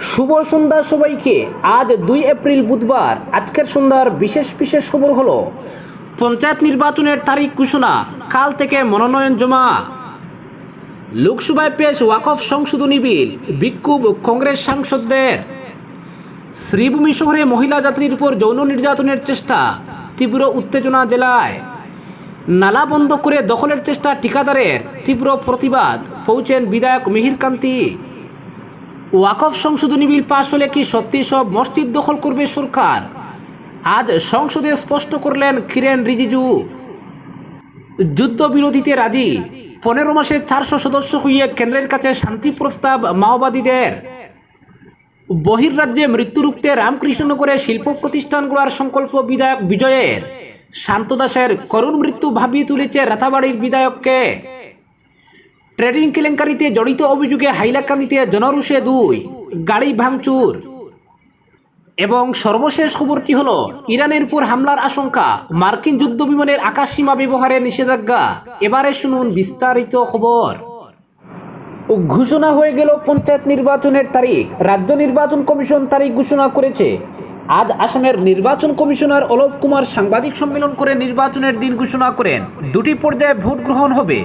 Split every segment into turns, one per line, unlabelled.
শুভ সন্ধ্যা সবাইকে। আজ দুই এপ্রিল বুধবার। আজকের সন্ধ্যার বিশেষ বিশেষ খবর হলো, পঞ্চায়েত নির্বাচনের তারিখ ঘোষণা, কাল থেকে মনোনয়ন জমা। লোকসভায় পেশ ওয়াকফ সংশোধনী বিল, বিক্ষোভ কংগ্রেস সাংসদদের। শ্রীভূমি শহরে মহিলা যাত্রীর উপর যৌন নির্যাতনের চেষ্টা, তীব্র উত্তেজনা জেলায়। নালা বন্ধ করে দখলের চেষ্টা, ঠিকাদারের তীব্র প্রতিবাদ, পৌঁছেন বিধায়ক মিহির কান্তি ওয়াকফ সংশোধনী বিল পাশ হলে কি সত্যি সব মসজিদ দখল করবে সরকার? আজ সংসদে স্পষ্ট করলেন কিরেন রিজিজু। যুদ্ধবিরোধীতে রাজি। পনেরো মাসে চারশো সদস্য হইয়ে কেন্দ্রের কাছে শান্তি প্রস্তাব মাওবাদীদের। বহির্রাজ্যে মৃত্যু রুখতে রামকৃষ্ণনগরে শিল্প প্রতিষ্ঠানগুলোর সংকল্প বিধায়ক বিজয়ের। শান্ত দাসের করুণ মৃত্যু ভাবিয়ে তুলেছে রাতাবাড়ির বিধায়ককে। ট্রেডিং কেলেঙ্কারিতে জড়িত অভিযোগে হাইলাকান্দিতে জনরুষে দুই, গাড়ি ভাঙচুর। এবং সর্বশেষ খবরটি হলো? ইরানের উপর হামলার আশঙ্কা, মার্কিন যুদ্ধ বিমানের আকাশসীমা ব্যবহারে নিষেধাজ্ঞা। এবারে শুনুন বিস্তারিত খবর। ঘোষণা হয়ে গেল পঞ্চায়েত নির্বাচনের তারিখ। রাজ্য নির্বাচন কমিশন তারিখ ঘোষণা করেছে। আজ আসামের নির্বাচন কমিশনার অলোক কুমার সাংবাদিক সম্মেলন করে নির্বাচনের দিন ঘোষণা করেন, দুটি পর্যায়ে ভোট গ্রহণ হবে।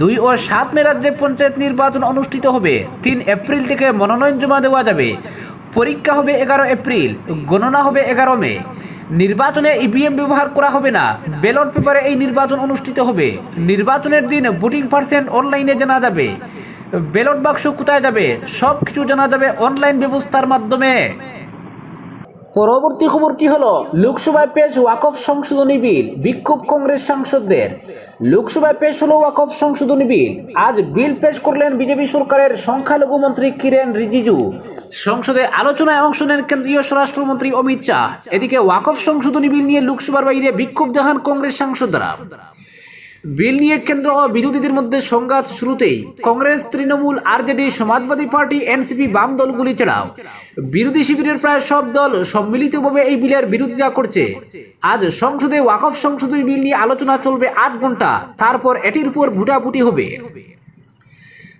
দুই ও সাত মে রাজ্যে পঞ্চায়েত নির্বাচন অনুষ্ঠিত হবে। তিন এপ্রিল থেকে মনোনয়ন জমা দেওয়া যাবে। পরীক্ষা হবে এগারো এপ্রিল, গণনা হবে এগারো মে। নির্বাচনে ইভিএম ব্যবহার করা হবে না, ব্যালট পেপারে এই নির্বাচন অনুষ্ঠিত হবে। নির্বাচনের দিন ভোটিং পার্সেন্ট অনলাইনে জানা যাবে। ব্যালট বাক্স কোথায় যাবে সব কিছু জানা যাবে অনলাইন ব্যবস্থার মাধ্যমে। পরবর্তী খবরটি হলো? লোকসভায় পেশ ওয়াকফ সংশোধনী বিল, বিক্ষোভ কংগ্রেস সাংসদদের। লোকসভায় পেশ হলো ওয়াকফ সংশোধনী বিল। আজ বিল পেশ করলেন বিজেপি সরকারের সংখ্যালঘু মন্ত্রী কিরেন রিজিজু। সংসদে আলোচনায় অংশ নেন কেন্দ্রীয় স্বরাষ্ট্রমন্ত্রী অমিত শাহ। এদিকে ওয়াকফ সংশোধনী বিল নিয়ে লোকসভার বাইরে বিক্ষোভ দেখান কংগ্রেস সাংসদরা। বিল নিয়ে কেন্দ্র ও বিরোধীদের মধ্যে সংঘাত শুরুতেই Congress, Trinamool, RJD, Samajwadi party, NCP বাম দলগুলি ছাড়াও বিরোধী শিবিরের প্রায় সব দল সম্মিলিতভাবে এই বিলের বিরোধিতা করছে। আজ সংসদে ওয়াকফ সংশোধনী বিল নিয়ে আলোচনা চলবে আট ঘণ্টা তারপর এটির উপর ভুটাভুটি হবে।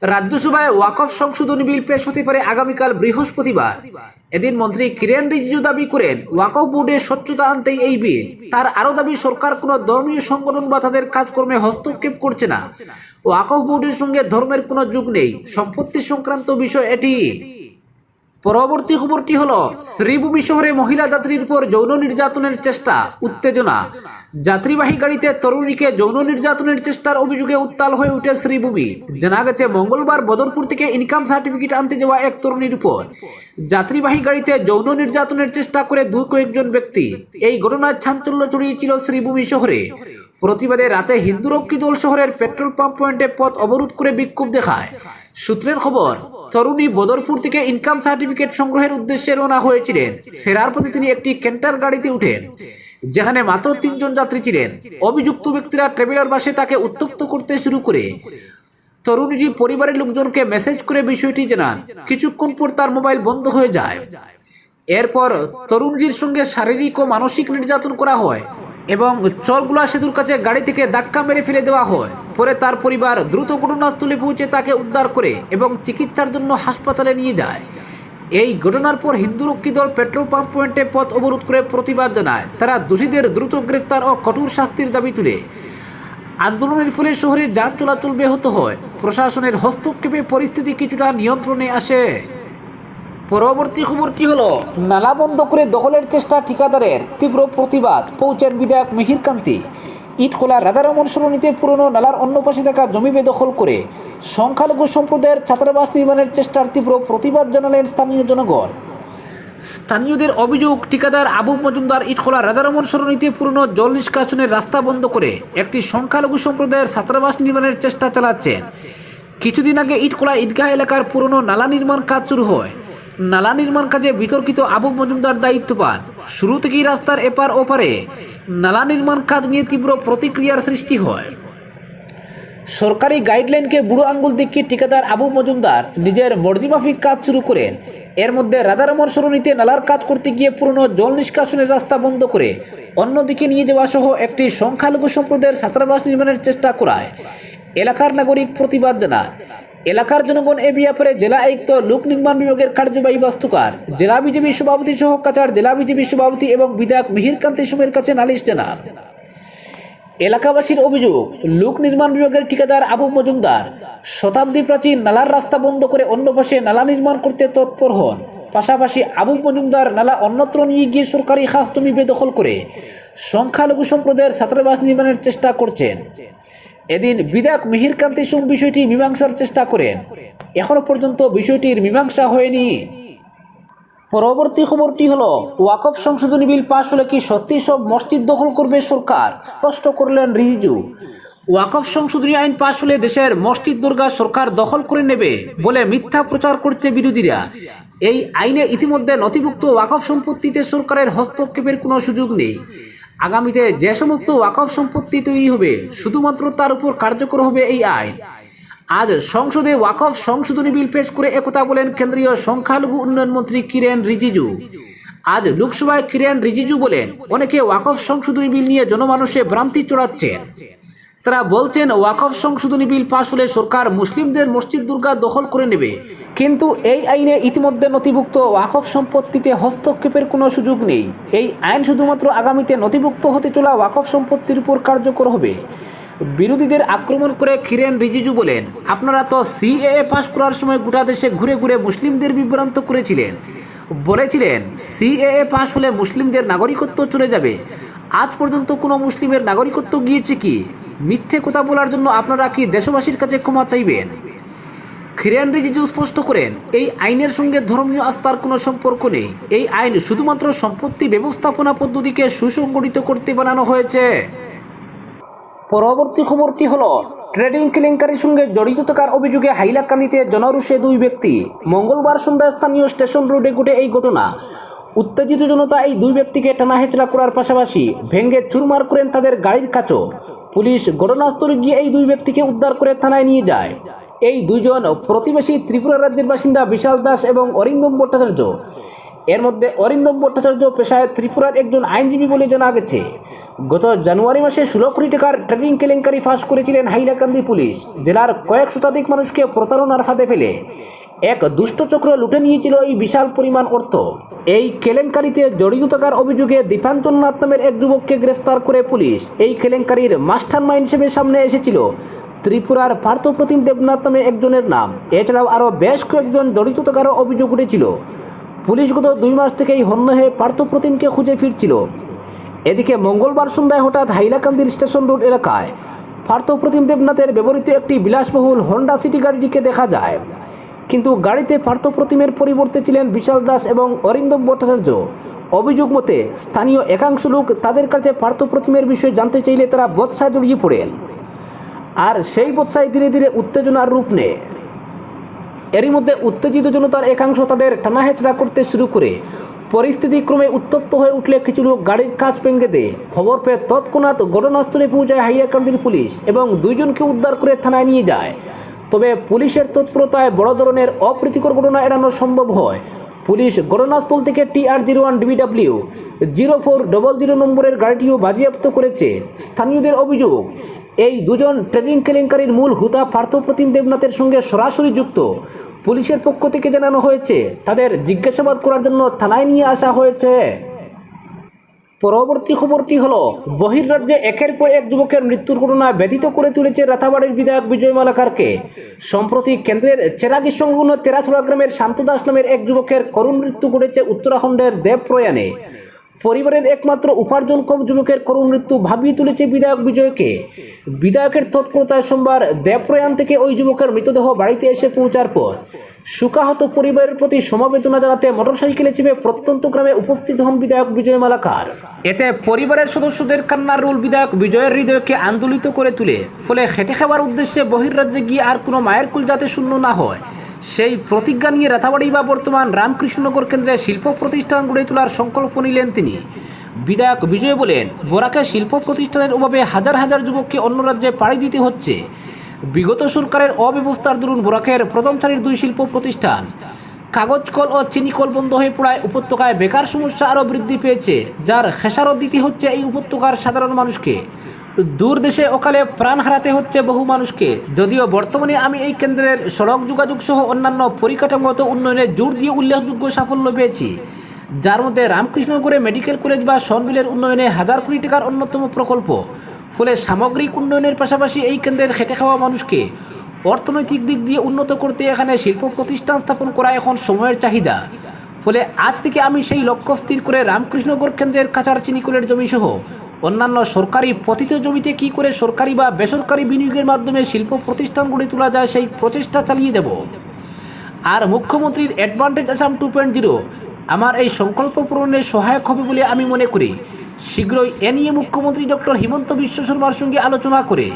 রাজ্যসভায় ওয়াকফ সংশোধনী বিল পেশ হতে পারে আগামীকাল বৃহস্পতিবার। এদিন মন্ত্রী কিরেন রিজিজু দাবি করেন, ওয়াকফ বোর্ডের স্বচ্ছতা আনতে এই বিল। তার আরও দাবি, সরকার কোনো ধর্মীয় সংগঠন বা তাদের কাজকর্মে হস্তক্ষেপ করছে না। ওয়াকফ বোর্ডের সঙ্গে ধর্মের কোনো যুগ নেই। সম্পত্তি সংক্রান্ত বিষয় এটি। পরবর্তী খবরটি হল, শ্রীভূমি শহরে মহিলা যাত্রীর উপর যৌন নির্যাতনের চেষ্টা, উত্তেজনা। যাত্রীবাহী গাড়িতে তরুণীকে যৌন নির্যাতনের চেষ্টার অভিযোগে উত্তাল হয়ে উঠে শ্রীভূমি। জানা গেছে, মঙ্গলবার বদরপুর থেকে ইনকাম সার্টিফিকেট আনতে যাওয়া এক তরুণীর উপর। যাত্রীবাহী গাড়িতে যৌন নির্যাতনের চেষ্টা করে দু কয়েকজন ব্যক্তি। এই ঘটনার চাঞ্চল্য ছড়িয়েছিল শ্রীভূমি শহরে। প্রতিবাদে রাতে হিন্দুরক্ষী দল শহরের পেট্রোল পাম্প পয়েন্টে পথ অবরোধ করে বিক্ষোভ দেখায়। সূত্রের খবর, তরুণী বদরপুর থেকে ইনকাম সার্টিফিকেট সংগ্রহের উদ্দেশ্যে রওনা হয়েছিলেন। ফেরার পথে তিনি একটি ক্যান্টার গাড়িতে উঠেন, যেখানে মাত্র তিনজন যাত্রী ছিলেন। অভিযুক্ত ব্যক্তিরা ট্রেভেলার বাসে তাকে উত্তপ্ত করতে শুরু করে। তরুণীটি পরিবারের লোকজনকে মেসেজ করে বিষয়টি জানান। কিছুক্ষণ পর তার মোবাইল বন্ধ হয়ে যায়। এরপর তরুণীর সঙ্গে শারীরিক ও মানসিক নির্যাতন করা হয়। এবং চরগুলা সেতুর কাছে গাড়ি থেকে ধাক্কা মেরে ফেলে দেওয়া হয়। পরে তার পরিবার দ্রুত ঘটনাস্থলে পৌঁছে তাকে উদ্ধার করে এবং চিকিৎসার জন্য হাসপাতালে নিয়ে যায়। এই ঘটনার পর হিন্দুরক্ষী দল পেট্রোল পাম্প পয়েন্টে পথ অবরোধ করে প্রতিবাদ জানায়। তারা দোষীদের দ্রুত গ্রেফতার ও কঠোর শাস্তির দাবি তুলে। আন্দোলনের ফলে শহরে যান চলাচল ব্যাহত হয়। প্রশাসনের হস্তক্ষেপে পরিস্থিতি কিছুটা নিয়ন্ত্রণে আসে। পরবর্তী খবরটি হলো? নালা বন্ধ করে দখলের চেষ্টা ঠিকাদারের তীব্র প্রতিবাদ পৌঁছেন বিধায়ক মিহির কান্তি। ইটখোলা রাধারমন সরণিতে পুরনো নালার অন্য পাশে থাকা জমি বেদখল করে সংখ্যালঘু সম্প্রদায়ের ছাত্রাবাস নির্মাণের চেষ্টার তীব্র প্রতিবাদ জানালেন স্থানীয় জনগণ। স্থানীয়দের অভিযোগ ঠিকাদার আবু মজুমদার ইটখোলা রাধারমন সরণিতে পুরনো জল নিষ্কাশনের রাস্তা বন্ধ করে একটি সংখ্যালঘু সম্প্রদায়ের ছাত্রাবাস নির্মাণের চেষ্টা চালাচ্ছেন। কিছুদিন আগে ইটখোলা ঈদগাহ এলাকার পুরনো নালা নির্মাণ কাজ শুরু হয়। নালা নির্মাণ কাজে বিতর্কিত আবু মজুমদার দায়িত্ব পান শুরু থেকেই রাস্তার এপার ওপারে নালা নির্মাণ কাজ নিয়ে তীব্র প্রতিক্রিয়ার সৃষ্টি হয়। সরকারি গাইডলাইনকে বুড়ো আঙ্গুল দেখিয়ে ঠিকাদার আবু মজুমদার নিজের মর্জিমাফিক কাজ শুরু করেন। এর মধ্যে রাধারমন সরণিতে নালার কাজ করতে গিয়ে পুরনো জল নিষ্কাশনের রাস্তা বন্ধ করে অন্যদিকে নিয়ে যাওয়া সহ একটি সংখ্যালঘু সম্প্রদায়ের ছাত্রাবাস নির্মাণের চেষ্টা করায়। এলাকার নাগরিক প্রতিবাদ জানান এলাকার জনগণ এ ব্যাপারে জেলা আয়ুক্ত, লোক নির্মাণ বিভাগের কার্যবাহী বাস্তুকার, জেলা বিজেপি সভাপতি সহ কাছাড় জেলা বিজেপি সভাপতি এবং বিধায়ক মিহির কান্তি সোমের কাছে নালিশ জানান। এলাকাবাসীর অভিযোগ, লোক নির্মাণ বিভাগের ঠিকাদার আবু মজুমদার শতাব্দী প্রাচীন নালার রাস্তা বন্ধ করে অন্য পাশে নালা নির্মাণ করতে তৎপর হন। পাশাপাশি আবু মজুমদার নালা অন্যত্র নিয়ে গিয়ে সরকারি খাস জমি বেদখল করে সংখ্যালঘু সম্প্রদায়ের ছাত্রাবাস নির্মাণের চেষ্টা করছেন। এদিন বিধায়ক মিহির কান্তি সোম বিষয়টি মীমাংসার চেষ্টা করেন। এখনও পর্যন্ত বিষয়টির মীমাংসা হয়নি। পরবর্তী খবরটি হলো, ওয়াকফ সংশোধনী বিল পাশ হলে কি সত্যি সব মসজিদ দখল করবে সরকার? স্পষ্ট করলেন রিজিজু। ওয়াকফ সংশোধনী আইন পাশ হলে দেশের মসজিদ দুর্গা সরকার দখল করে নেবে বলে মিথ্যা প্রচার করছে বিরোধীরা। এই আইনে ইতিমধ্যে নথিভুক্ত ওয়াকফ সম্পত্তিতে সরকারের হস্তক্ষেপের কোনো সুযোগ নেই। আগামীতে যে সমস্ত ওয়াকফ সম্পত্তি তৈরি হবে, শুধুমাত্র তার উপর কার্যকর হবে এই আইন। আজ সংসদে ওয়াকফ সংশোধনী বিল পেশ করে একথা বলেন কেন্দ্রীয় সংখ্যালঘু উন্নয়ন মন্ত্রী কিরেন রিজিজু। আজ লোকসভায় কিরেন রিজিজু বলেন, অনেকে ওয়াকফ সংশোধনী বিল নিয়ে জনমানুষে ভ্রান্তি চড়াচ্ছেন। তারা বলছেন, ওয়াকফ সংশোধনী বিল পাশ হলে সরকার মুসলিমদের মসজিদ দুর্গা দখল করে নেবে। কিন্তু এই আইনে ইতিমধ্যে নথিভুক্ত ওয়াকফ সম্পত্তিতে হস্তক্ষেপের কোনো সুযোগ নেই। এই আইন শুধুমাত্র আগামীতে নথিভুক্ত হতে চলা ওয়াকফ সম্পত্তির উপর কার্যকর হবে। বিরোধীদের আক্রমণ করে কিরেন রিজিজু বলেন, আপনারা তো সিএএ পাশ করার সময় গোটা দেশে ঘুরে ঘুরে মুসলিমদের বিভ্রান্ত করেছিলেন। বলেছিলেন সিএএ পাশ হলে মুসলিমদের নাগরিকত্ব চলে যাবে। আজ পর্যন্ত কোনো মুসলিমের নাগরিকত্ব গিয়েছে কি? মিথ্যে কথা বলার জন্য আপনারা কি দেশবাসীর কাছে ক্ষমা চাইবেন? খিরেন রিজিজু স্পষ্ট করেন, এই আইনের সঙ্গে ধর্মীয় আস্থার কোনো সম্পর্ক নেই। এই আইন শুধুমাত্র সম্পত্তি ব্যবস্থাপনা পদ্ধতিকে সুসংগঠিত করতে বানানো হয়েছে। পরবর্তী খবরটি হলো, ট্রেডিং কেলেঙ্কারির সঙ্গে জড়িত থাকার অভিযোগে হাইলাকান্দিতে জনরুষে দুই ব্যক্তি। মঙ্গলবার সন্ধ্যায় স্থানীয় স্টেশন রোডে ঘটে এই ঘটনা। উত্তেজিত জনতা এই দুই ব্যক্তিকে টানা হেঁচড়া করার পাশাপাশি ভেঙ্গে চুরমার করেন তাদের গাড়ির কাচও পুলিশ ঘটনাস্থলে গিয়ে এই দুই ব্যক্তিকে উদ্ধার করে থানায় নিয়ে যায়। এই দুইজন প্রতিবেশী ত্রিপুরা রাজ্যের বাসিন্দা বিশাল দাস এবং অরিন্দম ভট্টাচার্য। এর মধ্যে অরিন্দম ভট্টাচার্য পেশায় ত্রিপুরার একজন আইনজীবী বলে জানা গেছে। গত জানুয়ারি মাসে ষোলো কোটি টাকার ট্রেডিং কেলেঙ্কারি ফাঁস করেছিলেন হাইলাকান্দি পুলিশ। জেলার কয়েক শতাধিক মানুষকে প্রতারণার ফাঁদে ফেলে। এক দুষ্ট চক্র লুটে নিয়েছিল এই বিশাল পরিমাণ অর্থ। এই কেলেঙ্কারিতে জড়িত থাকার অভিযোগে দীপাঞ্চল নাথ নামের এক যুবককে গ্রেফতার করে পুলিশ। এই কেলেঙ্কারির মাস্টার মাইন্ড হিসেবে সামনে এসেছিল। ত্রিপুরার পার্থপ্রতিম দেবনাথ নামে একজনের নাম। এছাড়াও আরও বেশ কয়েকজন জড়িত থাকারও অভিযোগ উঠেছিল। পুলিশ গত দুই মাস থেকেই হন্য হয়ে পার্থপ্রতিমকে খুঁজে ফিরছিল। এদিকে মঙ্গলবার সন্ধ্যায় হঠাৎ হাইলাকান্দির স্টেশন রোড এলাকায় পার্থপ্রতিম দেবনাথের ব্যবহৃত একটি বিলাসবহুল হন্ডা সিটি গাড়িটিকে দেখা যায়। কিন্তু গাড়িতে পার্থপ্রতিমের পরিবর্তে ছিলেন বিশাল দাস এবং অরিন্দম ভট্টাচার্য। অভিযোগ মতে, স্থানীয় একাংশ লোক তাদের কাছে পার্থপ্রতিমের বিষয়ে জানতে চাইলে তারা বৎসায় জড়িয়ে পড়েন। আর সেই বৎসায় ধীরে ধীরে উত্তেজনার রূপ নেয়। এরই মধ্যে উত্তেজিত জনতার একাংশ তাদের টানা হেঁচড়া করতে শুরু করে। পরিস্থিতি ক্রমে উত্তপ্ত হয়ে উঠলে কিছু লোক গাড়ির কাজ ভেঙে দেয়। খবর পেয়ে তৎক্ষণাৎ ঘটনাস্থলে পৌঁছায় হাইয়াকান্দির পুলিশ এবং দুইজনকে উদ্ধার করে থানায় নিয়ে যায়। তবে পুলিশের তৎপরতায় বড় ধরনের অপ্রীতিকর ঘটনা এড়ানো সম্ভব হয়। পুলিশ ঘটনাস্থল থেকে T R zero one DBW zero four double zero নম্বরের গাড়িটিও বাজেয়াপ্ত করেছে, স্থানীয়দের অভিযোগ। এই দুজন ট্রেডিং কেলেঙ্কারির মূল হুতা পার্থপ্রতিম দেবনাথের সঙ্গে সরাসরি যুক্ত। পুলিশের পক্ষ থেকে জানানো হয়েছে, তাদের জিজ্ঞাসাবাদ করার জন্য থানায় নিয়ে আসা হয়েছে। পরবর্তী খবরটি হলো, বহির্রাজ্যে একের পর এক যুবকের মৃত্যুর ঘটনা ব্যতীত করে তুলেছে রাতাবাড়ির বিধায়ক বিজয় মালাকারকে। সম্প্রতি কেন্দ্রের চেরাগি সংলগ্ন তেরাছড়া গ্রামের শান্ত দাস নামের এক যুবকের করুণ মৃত্যু ঘটেছে উত্তরাখণ্ডের দেবপ্রয়াণে পরিবারের একমাত্র উপার্জনক্ষম যুবকের করুণ মৃত্যু ভাবিয়ে তুলেছে বিধায়ক বিজয়কে। বিধায়কের তৎপরতায় সোমবার দেবপ্রয়াণ থেকে ওই যুবকের মৃতদেহ বাড়িতে এসে পৌঁছার পর সুকাহত পরিবারের প্রতি সমবেদনা জানাতে মোটরসাইকেলে চেপে প্রত্যন্ত গ্রামে উপস্থিত হন বিধায়ক বিজয় মালাকার। এতে পরিবারের সদস্যদের কান্নার রোল বিধায়ক বিজয়ের হৃদয়কে আন্দোলিত করে তুলে, ফলে খেটে খাবার উদ্দেশ্যে বহির্রাজ্যে গিয়ে আর কোনো মায়ের কুল যাতে শূন্য না হয়। সেই প্রতিজ্ঞা নিয়ে রাতাবাড়ি বা বর্তমান রামকৃষ্ণনগর কেন্দ্রে শিল্প প্রতিষ্ঠান গড়ে তোলার সংকল্প নিলেন তিনি। বিধায়ক বিজয় বলেন বরাকে শিল্প প্রতিষ্ঠানের অভাবে হাজার হাজার যুবককে অন্য রাজ্যে পাড়ি দিতে হচ্ছে। বিগত সরকারের অব্যবস্থার দরুন বোরাকের প্রথম সারির দুই শিল্প প্রতিষ্ঠান। কাগজ কল ও চিনি কল বন্ধ হয়ে পড়ায় উপত্যকায় বেকার সমস্যা আরও বৃদ্ধি পেয়েছে, যার খেসারত দিতে হচ্ছে এই উপত্যকার সাধারণ মানুষকে। দূর দেশে অকালে প্রাণ হারাতে হচ্ছে বহু মানুষকে। যদিও বর্তমানে আমি এই কেন্দ্রের সড়ক যোগাযোগ সহ অন্যান্য পরিকাঠামোগত উন্নয়নে জোর দিয়ে উল্লেখযোগ্য সাফল্য পেয়েছি। যার মধ্যে রামকৃষ্ণগড়ে মেডিকেল কলেজ বা সনবিলের উন্নয়নে হাজার কোটি টাকার অন্যতম প্রকল্প। ফলে সামগ্রিক উন্নয়নের পাশাপাশি এই কেন্দ্রের খেটে খাওয়া মানুষকে অর্থনৈতিক দিক দিয়ে উন্নত করতে এখানে শিল্প প্রতিষ্ঠান স্থাপন করা এখন সময়ের চাহিদা। ফলে আজ থেকে আমি সেই লক্ষ্য স্থির করে রামকৃষ্ণগড় কেন্দ্রের চিনিকুলের জমি সহ অন্যান্য সরকারি পতিত জমিতে কি করে সরকারি বা বেসরকারি বিনিয়োগের মাধ্যমে শিল্প প্রতিষ্ঠান গড়ে তোলা যায় সেই প্রচেষ্টা চালিয়ে যাব। আর মুখ্যমন্ত্রীর advantage Assam two point zero আমার এই সংকল্প পূরণে সহায়ক হবে বলে আমি মনে করি। শীঘ্রই এ নিয়ে মুখ্যমন্ত্রী ডক্টর হিমন্ত বিশ্ব শর্মার সঙ্গে আলোচনা করে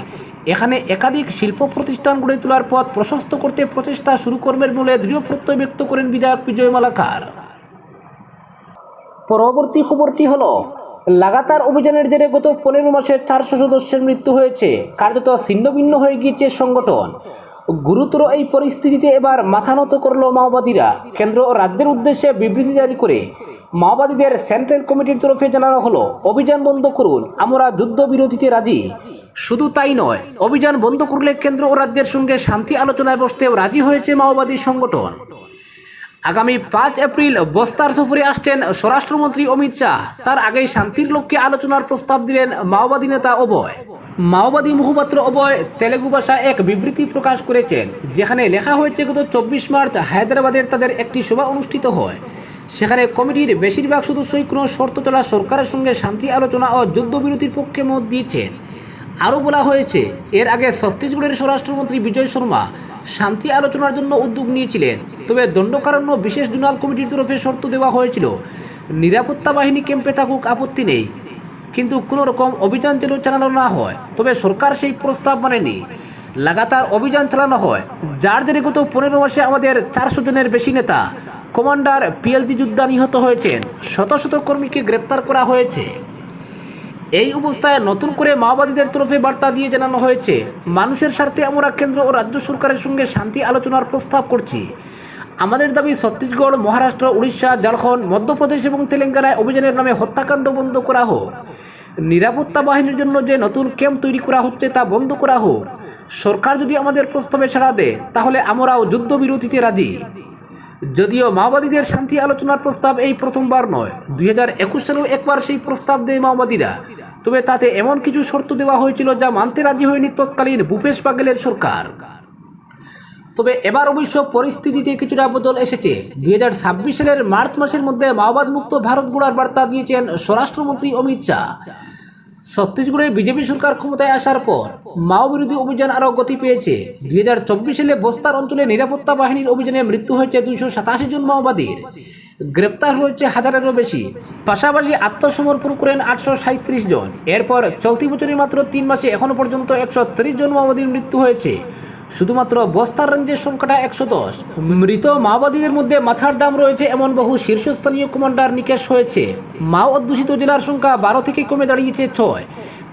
এখানে একাধিক শিল্প প্রতিষ্ঠান গড়ে তোলার পথ প্রশস্ত করতে প্রচেষ্টা শুরু করবেন বলে দৃঢ় প্রত্যয় ব্যক্ত করেন বিধায়ক বিজয় মালাকার। পরবর্তী খবরটি হলো, লাগাতার অভিযানের জেরে গত পনেরো মাসে চারশো সদস্যের মৃত্যু হয়েছে। কার্যত ছিন্নভিন্ন হয়ে গিয়েছে সংগঠন। গুরুতর এই পরিস্থিতিতে এবার মাথা নত করল মাওবাদীরা। কেন্দ্র ও রাজ্যের উদ্দেশ্যে বিবৃতি জারি করে মাওবাদীদের সেন্ট্রাল কমিটির তরফে জানানো হলো, অভিযান বন্ধ করুন, আমরা যুদ্ধবিরতিতে রাজি। শুধু তাই নয়, অভিযান বন্ধ করলে কেন্দ্র ও রাজ্যের সঙ্গে শান্তি আলোচনায় বসতেও রাজি হয়েছে মাওবাদী সংগঠন। আগামী পাঁচ এপ্রিল বস্তার সফরে আসছেন স্বরাষ্ট্রমন্ত্রী অমিত শাহ। তার আগেই শান্তির লক্ষ্যে আলোচনার প্রস্তাব দিলেন মাওবাদী নেতা অভয় মাওবাদী মুখপাত্র অভয় তেলেগু ভাষায় এক বিবৃতি প্রকাশ করেছেন, যেখানে লেখা হয়েছে, গত চব্বিশ মার্চ হায়দ্রাবাদের তাদের একটি সভা অনুষ্ঠিত হয়। সেখানে কমিটির বেশিরভাগ সদস্যই কোনো শর্ত চলা সরকারের সঙ্গে শান্তি আলোচনা ও যুদ্ধবিরতির পক্ষে মত দিয়েছেন। আরও বলা হয়েছে, এর আগে ছত্তিশগড়ের স্বরাষ্ট্রমন্ত্রী বিজয় শর্মা শান্তি আলোচনার জন্য উদ্যোগ নিয়েছিলেন। তবে দণ্ডকারণ্য বিশেষ জোনাল কমিটির তরফে শর্ত দেওয়া হয়েছিল, নিরাপত্তা বাহিনী ক্যাম্পে থাকুক, আপত্তি নেই। কিন্তু কোনো রকম অভিযান যেন চালানো না হয়, তবে সরকার সেই প্রস্তাব মানেনি। লাগাতার অভিযান চালানো হয়, যার জেরে গত পনেরো মাসে আমাদের চারশো জনের বেশি নেতা কমান্ডার পিএলজি যোদ্ধা নিহত হয়েছেন। শত শত কর্মীকে গ্রেপ্তার করা হয়েছে। এই অবস্থায় নতুন করে মাওবাদীদের তরফে বার্তা দিয়ে জানানো হয়েছে, মানুষের স্বার্থে আমরা কেন্দ্র ও রাজ্য সরকারের সঙ্গে শান্তি আলোচনার প্রস্তাব করছি। আমাদের দাবি, ছত্তিশগড়, মহারাষ্ট্র, উড়িষ্যা, ঝাড়খণ্ড, মধ্যপ্রদেশ এবং তেলেঙ্গানায় অভিযানের নামে হত্যাকাণ্ড বন্ধ করা হোক। নিরাপত্তা বাহিনীর জন্য যে নতুন ক্যাম্প তৈরি করা হচ্ছে তা বন্ধ করা হোক। সরকার যদি আমাদের প্রস্তাবে সাড়া দেয়, তাহলে আমরাও যুদ্ধবিরতিতে রাজি। যদিও মাওবাদীদের শান্তি আলোচনার প্রস্তাব এই প্রথমবার নয়। দুই হাজার সালেও একবার সেই প্রস্তাব দেয় মাওবাদীরা। তবে তাতে এমন কিছু শর্ত দেওয়া হয়েছিল যা মানতে রাজি হয়নি তৎকালীন ভূপেশ বাগেলের সরকার। তবে এবার অবশ্য পরিস্থিতিতে কিছুটা বদল এসেছে। দুই হাজার ছাব্বিশ সালের মার্চ মাসের মধ্যে মাওবাদ মুক্ত ভারত গোড়ার বার্তা দিয়েছেন স্বরাষ্ট্রমন্ত্রী অমিত শাহ। ছত্তিশগড়ে বিজেপি সরকার ক্ষমতায় আসার পর মাও বিরোধী অভিযান আরও গতি পেয়েছে। দুই হাজার চব্বিশ সালে বস্তার অঞ্চলে নিরাপত্তা বাহিনীর অভিযানে মৃত্যু হয়েছে দুইশো সাতাশি জন মাওবাদীর। গ্রেপ্তার হয়েছে হাজারেরও বেশি। পাশাপাশি আত্মসমর্পণ করেন আটশো সাঁত্রিশ জন। এরপর চলতি বছরে মাত্র তিন মাসে এখনও পর্যন্ত একশো ত্রিশ জন মাওবাদীর মৃত্যু হয়েছে। শুধুমাত্র বস্তার রেঞ্জের সংখ্যাটা একশো দশ, মৃত মাওবাদীদের মধ্যে মাথার দাম রয়েছে এমন বহু শীর্ষস্থানীয় কমান্ডার নিকেশ হয়েছে। মাও অধ্যুষিত জেলার সংখ্যা বারো থেকে কমে দাঁড়িয়েছে ছয়।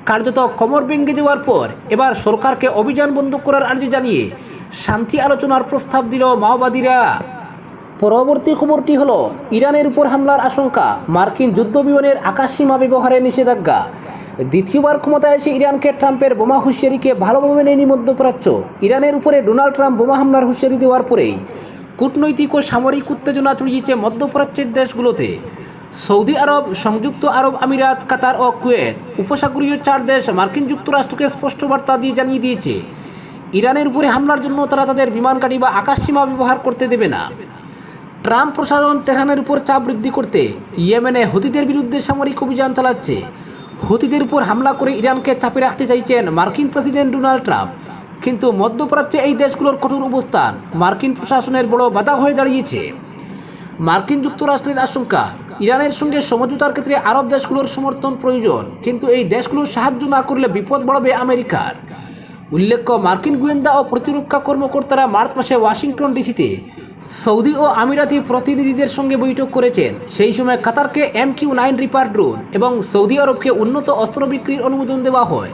কার্যত কমর ভেঙে যাওয়ার পর এবার সরকারকে অভিযান বন্ধ করার আর্জি জানিয়ে শান্তি আলোচনার প্রস্তাব দিল মাওবাদীরা। পরবর্তী খবরটি হল, ইরানের উপর হামলার আশঙ্কা, মার্কিন যুদ্ধ বিমানের আকাশসীমা ব্যবহারে নিষেধাজ্ঞা। দ্বিতীয়বার ক্ষমতায় এসে ইরানকে ট্রাম্পের বোমা হুঁশিয়ারিকে ভালোভাবে নেয়নি মধ্যপ্রাচ্য। ইরানের উপরে ডোনাল্ড ট্রাম্প বোমা হামলার হুঁশিয়ারি দেওয়ার পরেই কূটনৈতিক ও সামরিক উত্তেজনা ছড়িয়েছে মধ্যপ্রাচ্যের দেশগুলোতে। সৌদি আরব, সংযুক্ত আরব আমিরাত, কাতার ও কুয়েত উপসাগরীয় চার দেশ মার্কিন যুক্তরাষ্ট্রকে স্পষ্ট বার্তা দিয়ে জানিয়ে দিয়েছে, ইরানের উপরে হামলার জন্য তারা তাদের বিমান গাড়ি বা আকাশসীমা ব্যবহার করতে দেবে না। ট্রাম্প প্রশাসন তেহরানের উপর চাপ বৃদ্ধি করতে ইয়েমেনে হুতিদের বিরুদ্ধে সামরিক অভিযান চালাচ্ছে। হুতিদের উপর হামলা করে ইরানকে চাপে রাখতে চাইছেন মার্কিন প্রেসিডেন্ট ডোনাল্ড ট্রাম্প। কিন্তু মধ্যপ্রাচ্যে এই দেশগুলোর কঠোর অবস্থান মার্কিন প্রশাসনের বড় বাধা হয়ে দাঁড়িয়েছে। মার্কিন যুক্তরাষ্ট্রের আশঙ্কা, ইরানের সঙ্গে সমঝোতার ক্ষেত্রে আরব দেশগুলোর সমর্থন প্রয়োজন, কিন্তু এই দেশগুলোর সাহায্য না করলে বিপদ বাড়বে আমেরিকার। উল্লেখ্য, মার্কিন গোয়েন্দা ও প্রতিরক্ষা কর্মকর্তারা মার্চ মাসে ওয়াশিংটন ডিসিতে সৌদি ও আমিরাতি প্রতিনিধিদের সঙ্গে বৈঠক করেছেন। সেই সময় কাতারকে M Q nine reaper drone এবং সৌদি আরবকে উন্নত অস্ত্র বিক্রির অনুমোদন দেওয়া হয়।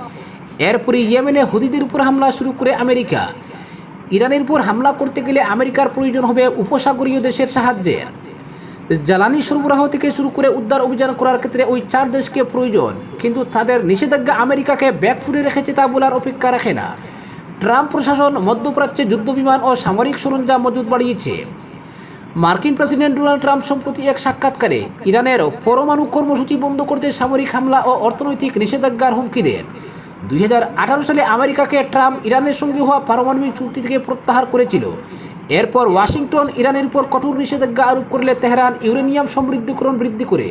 এরপরই ইয়েমেনে হুদিদের উপর হামলা শুরু করে আমেরিকা। ইরানের উপর হামলা করতে গেলে আমেরিকার প্রয়োজন হবে উপসাগরীয় দেশের সাহায্যের জ্বালানি সরবরাহ থেকে শুরু করে উদ্ধার অভিযান করার ক্ষেত্রে ওই চার দেশকে প্রয়োজন, কিন্তু তাদের নিষেধাজ্ঞা আমেরিকাকে ব্যাক ব্যাকফুটে রেখেছে তা বলার অপেক্ষা রাখে না। ট্রাম্প প্রশাসন, মধ্যপ্রাচ্যে যুদ্ধবিমান ও সামরিক সরঞ্জাম মজুদ বাড়িয়েছে। মার্কিন প্রেসিডেন্ট ডোনাল্ড ট্রাম্প সম্প্রতি এক সাক্ষাৎকারে ইরানের পরমাণু কর্মসূচি বন্ধ করতে সামরিক হামলা ও অর্থনৈতিক নিষেধাজ্ঞার হুমকি দেন। দুই হাজার আঠারো সালে আমেরিকাকে ট্রাম্প ইরানের সঙ্গে হওয়া পারমাণবিক চুক্তি থেকে প্রত্যাহার করেছিল। এরপর ওয়াশিংটন ইরানের উপর কঠোর নিষেধাজ্ঞা আরোপ করলে তেহরান ইউরেনিয়াম সমৃদ্ধকরণ বৃদ্ধি করে।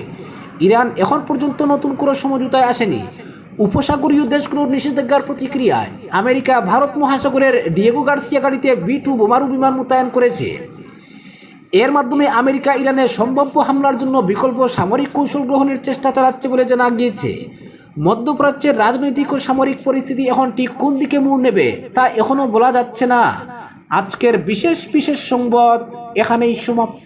ইরান এখন পর্যন্ত নতুন কোনো সমঝোতায় আসেনি। উপসাগরীয় দেশগুলোর নিষেধাজ্ঞার প্রতিক্রিয়ায় আমেরিকা, ভারত মহাসাগরের ডিয়েগো গার্সিয়া গাড়িতে বি টু বোমারু বিমান মোতায়েন করেছে। এর মাধ্যমে আমেরিকা ইরানের সম্ভাব্য হামলার জন্য বিকল্প সামরিক কৌশল গ্রহণের চেষ্টা চালাচ্ছে বলে জানা গিয়েছে। মধ্যপ্রাচ্যের রাজনৈতিক ও সামরিক পরিস্থিতি এখন ঠিক কোন দিকে মোড় নেবে, তা এখনও বলা যাচ্ছে না। আজকের বিশেষ বিশেষ সংবাদ এখানেই সমাপ্ত।